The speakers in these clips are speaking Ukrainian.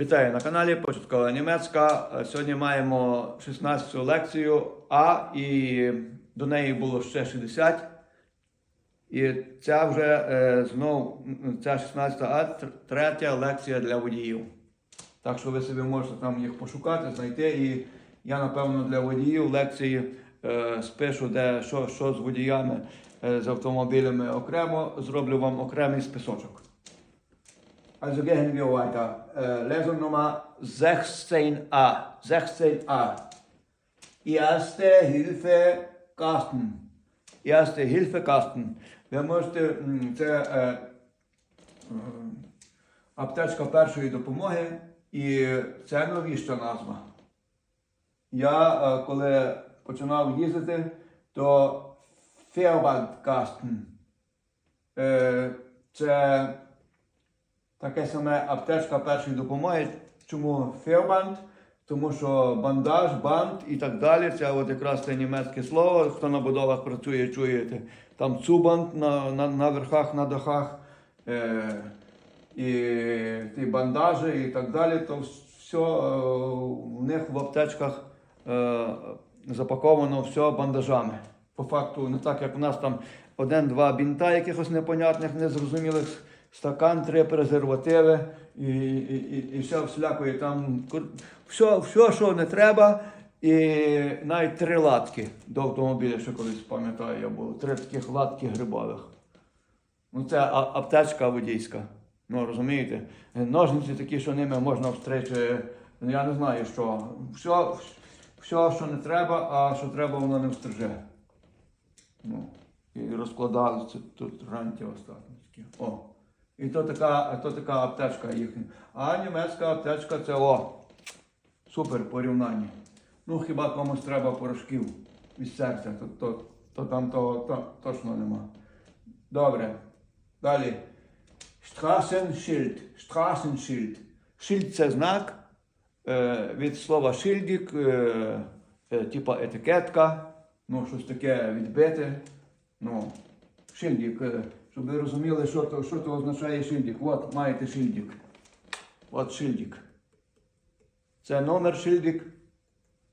Вітаю на каналі Початкова Німецька. Е, Сьогодні маємо 16 лекцію А і до неї було ще 60. І ця вже е, знов ця 16 А третя лекція для водіїв. Так що ви собі можете там їх пошукати, знайти. І я, напевно, для водіїв лекції е, спишу, де що, що з водіями з автомобілями окремо, зроблю вам окремий списочок. Also gehen wir weiter. Äh, Lesung Nummer 16a. 16a. Erste Hilfe Kasten. Erste Hilfe. Ви можете, м, це е, аптечка першої допомоги, і це новіша назва. Я е, коли починав їздити, то Fairwand-Kasten. Е, Це Таке саме аптечка першої допомоги. Чому фербанд? Тому що бандаж, банд і так далі. Це от якраз це німецьке слово. Хто на будовах працює, чуєте. Там цубанд на, на, на верхах, на дахах. Е, і ті бандажі і так далі. То все е, в них в аптечках е, запаковано все бандажами. По факту, не так, як у нас там один-два бінта якихось непонятних, незрозумілих, стакан, три презервативи і, і, і, і все всілякої там. Все, все, що не треба, і навіть три латки до автомобіля, що колись пам'ятаю, я було. Три таких латки грибових. Ну, це аптечка водійська. Ну, розумієте? Ножниці такі, що ними можна встречі, ну, я не знаю що. Все, все, що не треба, а що треба, воно не встриже. Ну, і розкладали це тут ранті остатки. О. І то така, то така аптечка їхня. А німецька аптечка це о. Супер порівняння. Ну, хіба комусь треба порошків від серця, то, то, то там того то, точно нема. Добре. Далі. Straßenschild. Straßenschild. Шильд це знак е, від слова шильдик, е, е, типа етикетка, ну, щось таке відбите. Ну, шильдик, е, щоб ви розуміли, що то, що то означає шильдик. От маєте шильдик. От шильдик. Це номер шильдик,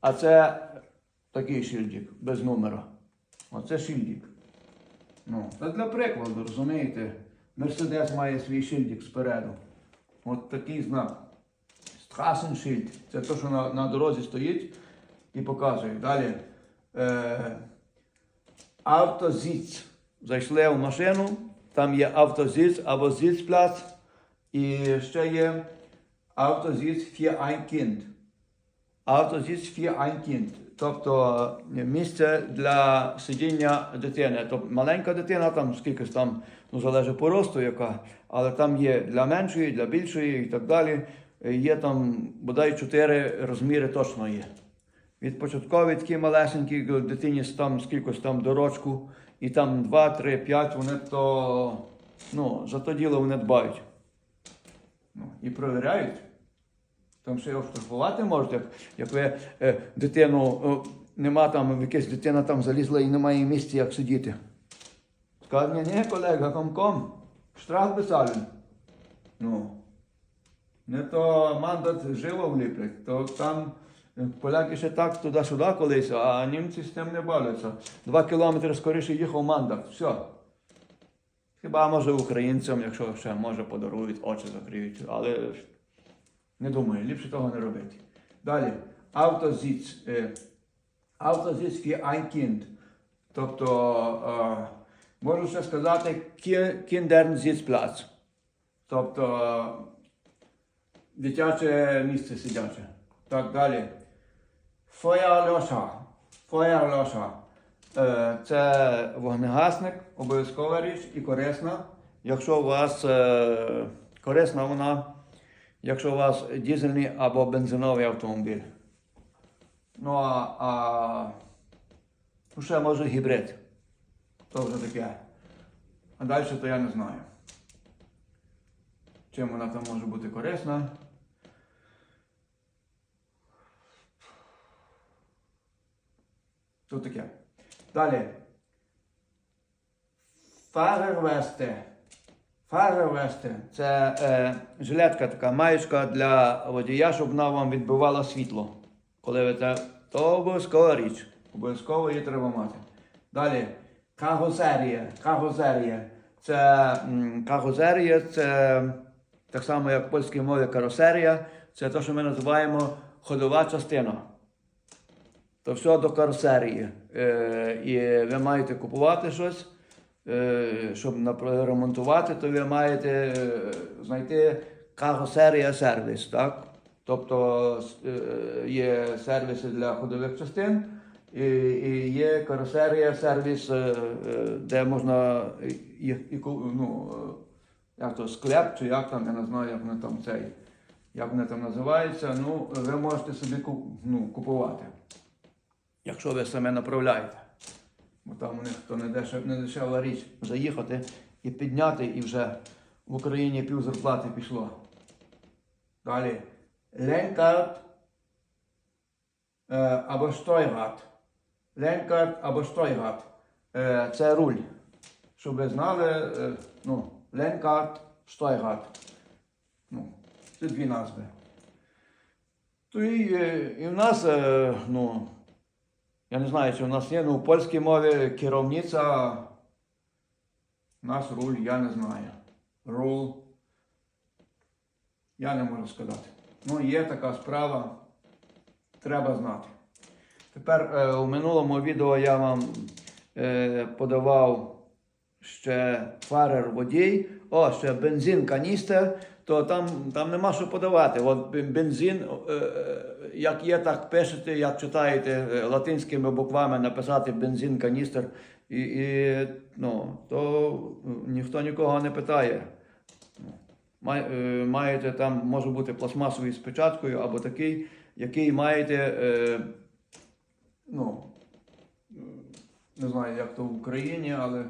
а це такий шильдик, без номера. Оце шильдик. Ну, це для прикладу, розумієте? Мерседес має свій шильдик спереду. От такий знак. Straßenschild. Це те, що на, на дорозі стоїть і показує. Далі. Е, автозіц. Зайшли в машину, там є автозіц або зіцплац. І ще є автозіц Kind. Автозіц Kind. Тобто е, місце для сидіння дитини. Тобто маленька дитина, там скільки там, ну залежить по росту яка, але там є для меншої, для більшої і так далі. Е, Є там бодай чотири розміри точно є. Від початкової такі малесенькі дитині там скількось там до рочку, і там 2, 3, 5, вони то ну, за то діло вони дбають. Ну, і провіряють. Там ще його штрафувати можуть, як, як ви е, дитину, е, нема там, якась дитина там залізла і немає місця, як сидіти. Скажуть, ні, ні, колега, ком-ком, штраф безален. Ну, не то мандат живо вліплять, то там поляки ще так туди-сюди колись, а німці з тим не бавляться. Два кілометри скоріше їхав мандат. Все. Хіба може українцям, якщо ще може подарують, очі закриють, але не думаю, ліпше того не робити. Далі. Автозіц. Е, Автозіц für ein Kind. Тобто, е, можу ще сказати, Kindernsitzplatz. Тобто, дитяче місце сидяче. Так далі. Фоярльоша. Фоярльоша. Е, Це вогнегасник, обов'язкова річ і корисна. Якщо у вас е, корисна вона, якщо у вас дизельний або бензиновий автомобіль. Ну а, а ну, ще може гібрид. То вже таке. А далі то я не знаю. Чим вона там може бути корисна. То таке. Далі. Фарервесте. Фари вести це е, жилетка така маєчка для водія, щоб вона вам відбивала світло. Коли ви це, то обов'язкова річ. Обов'язково її треба мати. Далі, кагозерія. Кагозерія. Це м, кагозерія, це так само, як в польській мові каросерія. Це те, що ми називаємо ходова частина. То все до каросерії. Е, і ви маєте купувати щось, е, щоб ремонтувати, то ви маєте е, знайти каросерія сервіс. Тобто є сервіси для ходових частин, і, є каросерія сервіс, де можна ну, як то склеп, чи як там, я не знаю, як вони там цей, як вони там називаються. Ну, ви можете собі ну, купувати якщо ви саме направляєте. Бо там у них то не дешева, не дешева річ заїхати і підняти, і вже в Україні пів зарплати пішло. Далі. Ленкарт е, або штойгат. Ленкарт або штойгат. Е, це руль. Щоб ви знали, е, ну, ленкарт, штойгат. Ну, це дві назви. То і, е, і в нас, е, ну, я не знаю, чи в нас є, ну в польській мові керівниця. У нас руль, я не знаю. Рул. Я не можу сказати. Ну, є така справа. Треба знати. Тепер е, у минулому відео я вам е, подавав ще фарер водій, о, ще бензин каністер, то там, там нема що подавати. От бензин, е, е, як є, так пишете, як читаєте е, латинськими буквами написати бензин каністер, і, і ну, то ніхто нікого не питає. Маєте там, може бути пластмасовий з печаткою або такий, який маєте, ну, не знаю, як то в Україні, але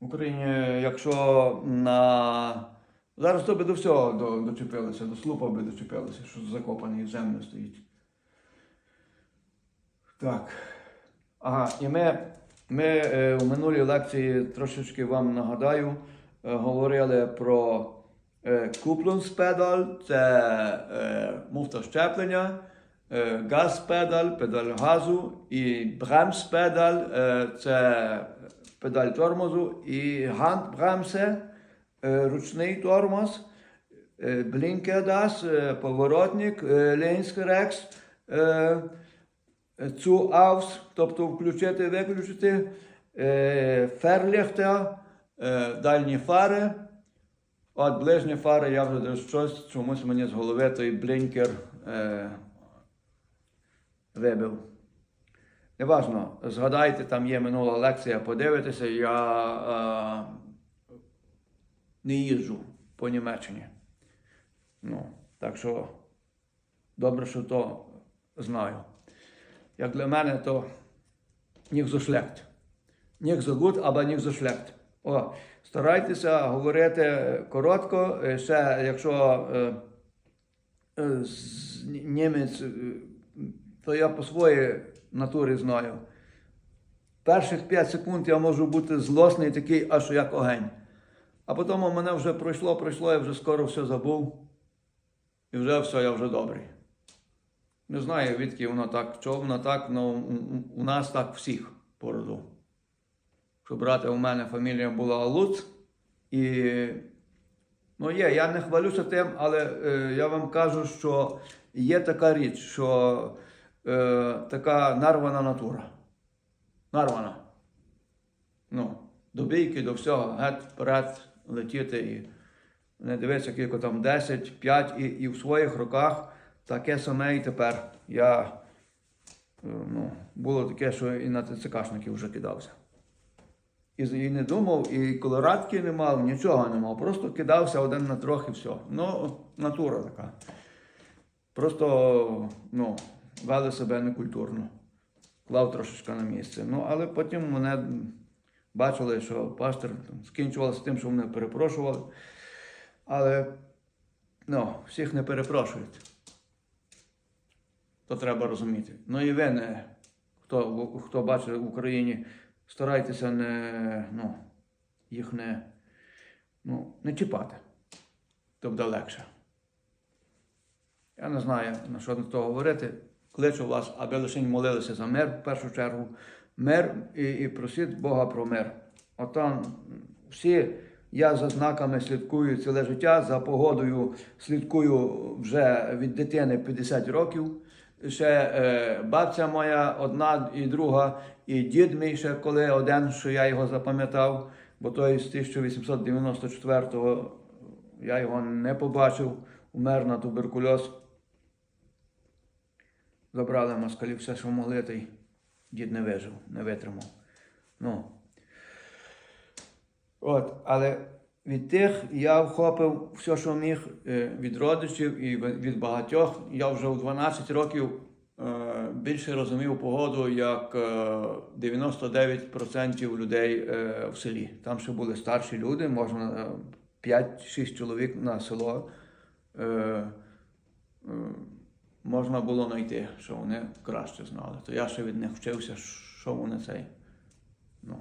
в Україні, якщо на. Зараз то би до всього до- дочепилися, до слупа би дочепилися, що закопаний в землю стоїть. Так. Ага, і ми, ми е, у минулій лекції трошечки вам нагадаю, е, говорили про е, куплунспедаль, це е, муфта щеплення, е, газпедаль, педаль газу і бремспедаль, е, це педаль тормозу і гандбремсе, е, ручний тормоз, е, блінкердас, е, поворотник, е, е, цю аус, тобто включити, виключити, е, ферліхтер, е, дальні фари. От ближні фари я вже щось, чомусь мені з голови той блінкер е, вибив. Неважно, згадайте, там є минула лекція, подивитися, я е, не їжджу по Німеччині. Ну, так що добре, що то знаю. Як для мене, то ніх шлехт. Ніх зо гуд, або ніх зо шлехт. О, старайтеся говорити коротко, е, ще якщо е, е, німець, е, то я по своїй натурі знаю. Перших 5 секунд я можу бути злосний, такий, аж як огень. А потім у мене вже пройшло, пройшло, я вже скоро все забув. І вже все, я вже добрий. Не знаю, відки воно так, чого воно так, але у нас так всіх по роду. Що брати у мене фамілія була Луц. І ну є, я не хвалюся тим, але е, я вам кажу, що є така річ, що е, така нарвана натура. Нарвана. Ну, до бійки, до всього, геть вперед летіти і не дивитися, кілько там 10, 5 і, і в своїх руках таке саме і тепер. Я е, ну, було таке, що і на ТЦКшників вже кидався. І, і не думав, і колорадки не мав, нічого не мав. Просто кидався один на трьох і все. Ну, натура така. Просто ну, вели себе некультурно. Клав трошечки на місце. Ну, але потім мене бачили, що пастор скінчувався тим, що мене перепрошували. Але ну, всіх не перепрошують. То треба розуміти. Ну і ви не, хто, хто бачить в Україні, старайтеся не, ну, їх не, ну, не чіпати. То буде легше. Я не знаю, на що на то говорити. Кличу вас, аби лише молилися за мир в першу чергу. Мир і, і просіть Бога про мир. Отам всі, я за знаками слідкую ціле життя, за погодою слідкую вже від дитини 50 років. Ще е, бабця моя одна і друга, і дід мій ще коли один, що я його запам'ятав, бо той з 1894-го я його не побачив, умер на туберкульоз. Забрали москалі все, що могли, дід не вижив, не витримав. Ну. От, але від тих я вхопив все, що міг е, від родичів і від багатьох. Я вже у 12 років е, більше розумів погоду, як е, 99% людей е, в селі. Там ще були старші люди, можна е, 5-6 чоловік на село. Можна було знайти, що вони краще знали. То я ще від них вчився, що вони цей. Ну.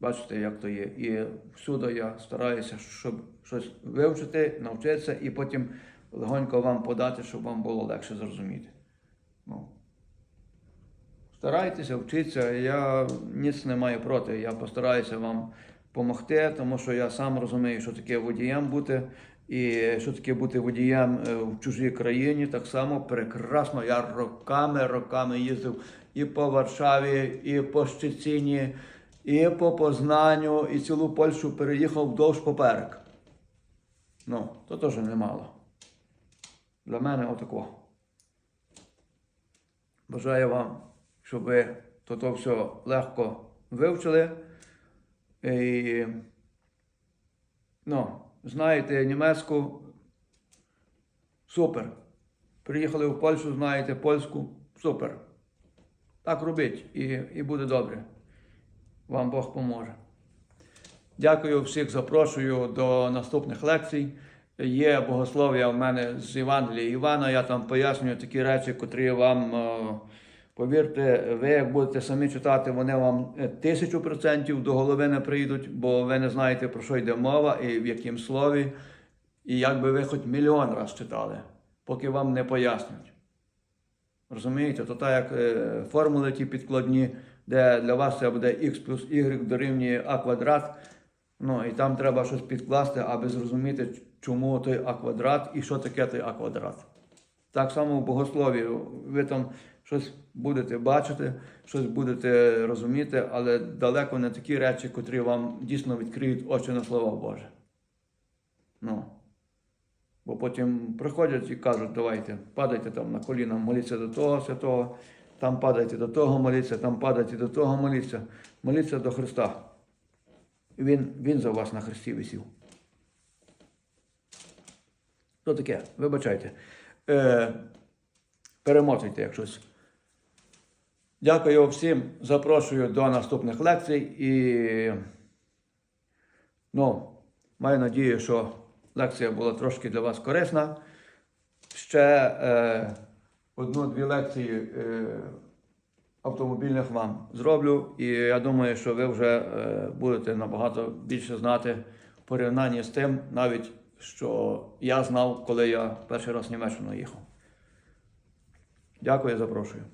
Бачите, як то є. І всюди я стараюся, щоб щось вивчити, навчитися і потім легонько вам подати, щоб вам було легше зрозуміти. Ну. Старайтеся, вчіться. Я ніц не маю проти. Я постараюся вам допомогти, тому що я сам розумію, що таке водієм бути. І що таке бути водієм е, в чужій країні, так само прекрасно. Я роками, роками їздив і по Варшаві, і по Щецині, і по Познанню, і цілу Польщу переїхав вдовж поперек. Ну, то теж немало. Для мене отако. Бажаю вам, щоб ви то, то все легко вивчили. І, ну, знаєте німецьку. Супер. Приїхали в Польщу, знаєте польську. Супер. Так робіть і, і буде добре. Вам Бог поможе. Дякую всіх, запрошую до наступних лекцій. Є богослов'я в мене з Євангелія Івана. Я там пояснюю такі речі, котрі вам, е, повірте, ви як будете самі читати, вони вам е, тисячу процентів до голови не прийдуть, бо ви не знаєте, про що йде мова і в якому слові. І як би ви хоч мільйон раз читали, поки вам не пояснюють. Розумієте, то так як е, формули ті підкладні, де для вас це буде x плюс y дорівнює а квадрат. Ну і там треба щось підкласти, аби зрозуміти, чому той а квадрат і що таке той а квадрат. Так само в богослові. Ви там щось будете бачити, щось будете розуміти, але далеко не такі речі, котрі вам дійсно відкриють очі на слова Боже. Ну. Бо потім приходять і кажуть, давайте, падайте там на коліна, моліться до того святого, там падайте до того моліться, там падайте до того моліться. Моліться до Христа. Він, він за вас на Христі висів. То таке, вибачайте. Е, перемотуйте як щось. Дякую всім. Запрошую до наступних лекцій і ну, маю надію, що лекція була трошки для вас корисна. Ще е, одну-дві лекції е, автомобільних вам зроблю, і я думаю, що ви вже е, будете набагато більше знати в порівнянні з тим, навіть що я знав, коли я перший раз в Німеччину їхав. Дякую, запрошую.